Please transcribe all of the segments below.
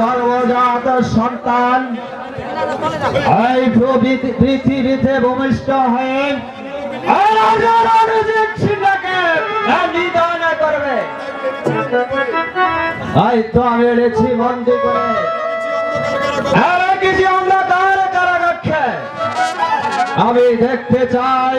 গর্ভজাত সন্তান এই পৃথিবীতে ভূমিষ্ঠ হয়ে করবে। তাই আমি এনেছি বন্দি করে। আমি দেখতে চাই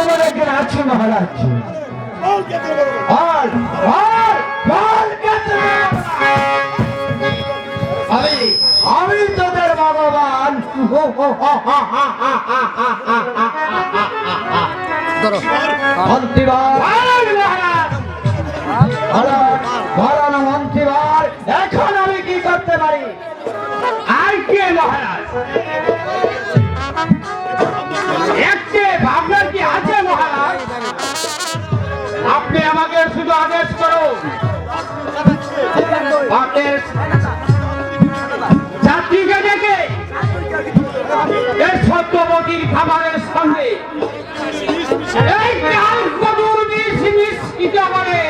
ভগবান। একজন আছে মহারাজ। আর আর আমি আমি তোদের ভগবান। এখন আমি কি করতে পারি? আর কে মহারাজ? আদেশ আদেশ যাত্রীকে ডেকে এই সত্যবতীর খাবারের সঙ্গে এই কদুর বিষ মিশ্রিত করে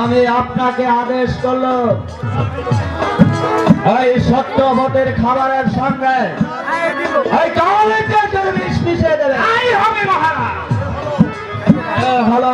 আমি আপনাকে আদেশ করল। এই সত্য ভোটের খাবারের সঙ্গে এই দেবে। হলো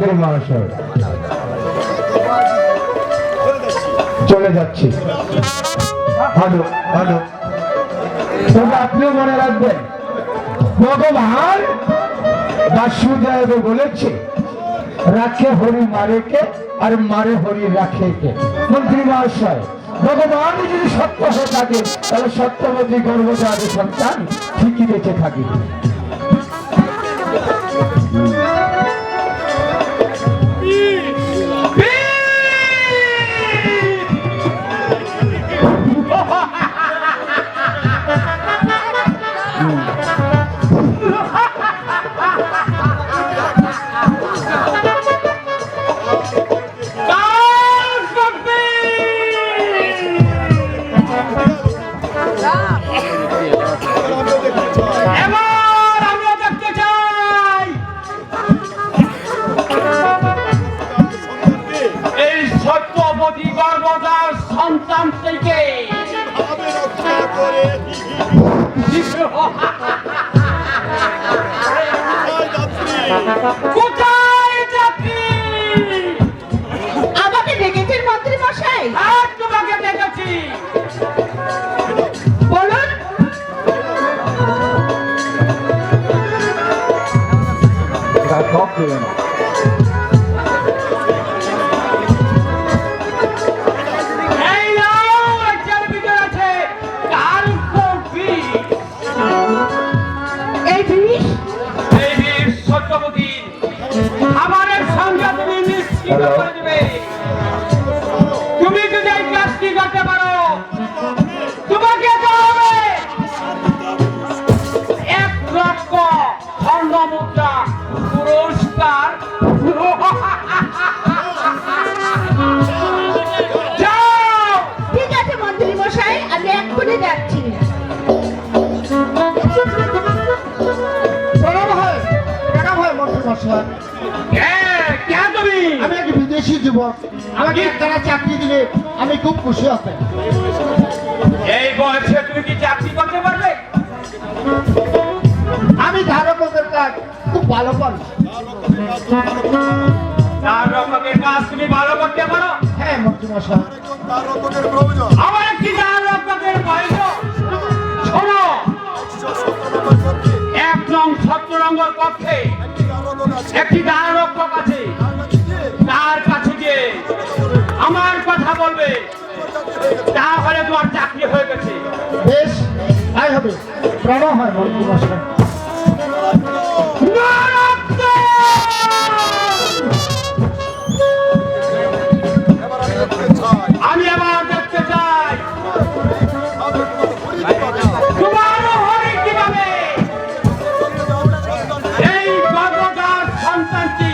মন্ত্রী মহাশয় চলে যাচ্ছি। হ্যালো হ্যালো তবে আপনিও মনে রাখবেন। ভগবান বাসুদেব বলেছে, রাখে হরি মারে কে আর মারে হরি রাখে কে মন্ত্রী মহাশয়, ভগবান যদি সত্য হয়ে থাকে, তাহলে সত্যবতী গর্ভজাত সন্তান ঠিকই বেঁচে থাকে সন্তান থেকে কোথায় আমাকে ডেকেছেন মন্ত্রী মশাই। আর তোমাকে দেখেছি বলুন। চমৎকার পুরস্কার। ঠিক আছে মন্ত্রী মশাই আমি এক্ষুনি যাচ্ছি। আমি এক বিদেশি যুবক। আমাকে তারা চাকরি দিলে আমি খুব খুশি হতাম। এই বয়সে তুমি কি চাকরি করতে পারবে? ভালো পারি চার রকমের কাজ তুমি ভালো করতে পারো হ্যাঁ মন্ত্রীমশাই। আমার একটি চার রকমের প্রয়োজন শোনো। এক নং সত্যরঙ্গর পক্ষে একটি দানরক্ষক আছে তার কাছে গিয়ে আমার কথা বলবে। তাহলে তোমার চাকরি হয়ে গেছে। বেশ তাই হবে। প্রণাম হয় আমি আবার দেখতে চাই। তোমার হবে কীভাবে? এই গর্ভকার সন্তানটি